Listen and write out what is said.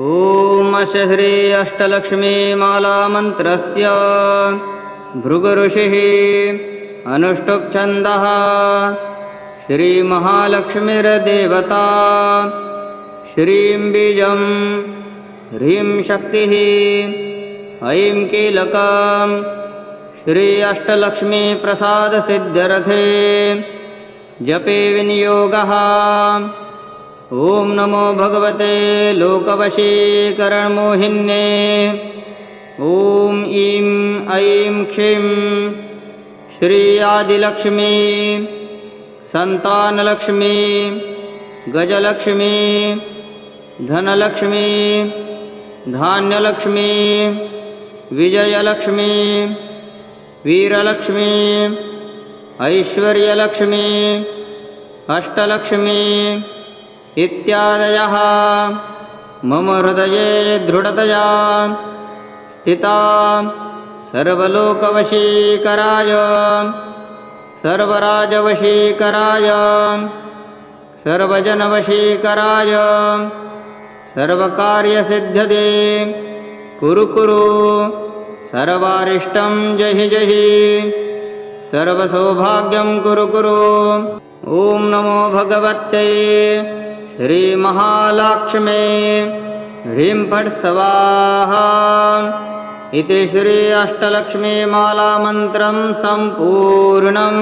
ॐ श्री अष्टलक्ष्मीमालामन्त्रस्य भृगऋषिः अनुष्टुप्छन्दः श्रीमहालक्ष्मीर्देवता श्रीं बीजं ह्रीं शक्तिः ऐं कीलकं श्री अष्टलक्ष्मीप्रसादसिद्ध्यर्थे जपे विनियोगः ॐ नमो भगवते लोकवशीकरणमोहिन्ये ॐ ईं ऐं क्षीं श्री आदिलक्ष्मी सन्तानलक्ष्मी गजलक्ष्मी, धनलक्ष्मी, धान्यलक्ष्मी, विजयलक्ष्मी, वीरलक्ष्मी, ऐश्वर्यलक्ष्मी, अष्टलक्ष्मी इत्यादयः। मम हृदये दृढतया स्थिता सर्वलोकवशीकराय सर्वराजवशीकराय सर्वजनवशीकराय सर्वकार्यसिद्ध्यते। कुरु कुरु सर्वारिष्टं जहि जहि सर्वसौभाग्यं कुरु कुरु। ॐ नमो भगवत्यै श्रीमहालक्ष्मे ह्रीं फट् स्वाहा इति श्री अष्टलक्ष्मीमालामन्त्रं सम्पूर्णम्।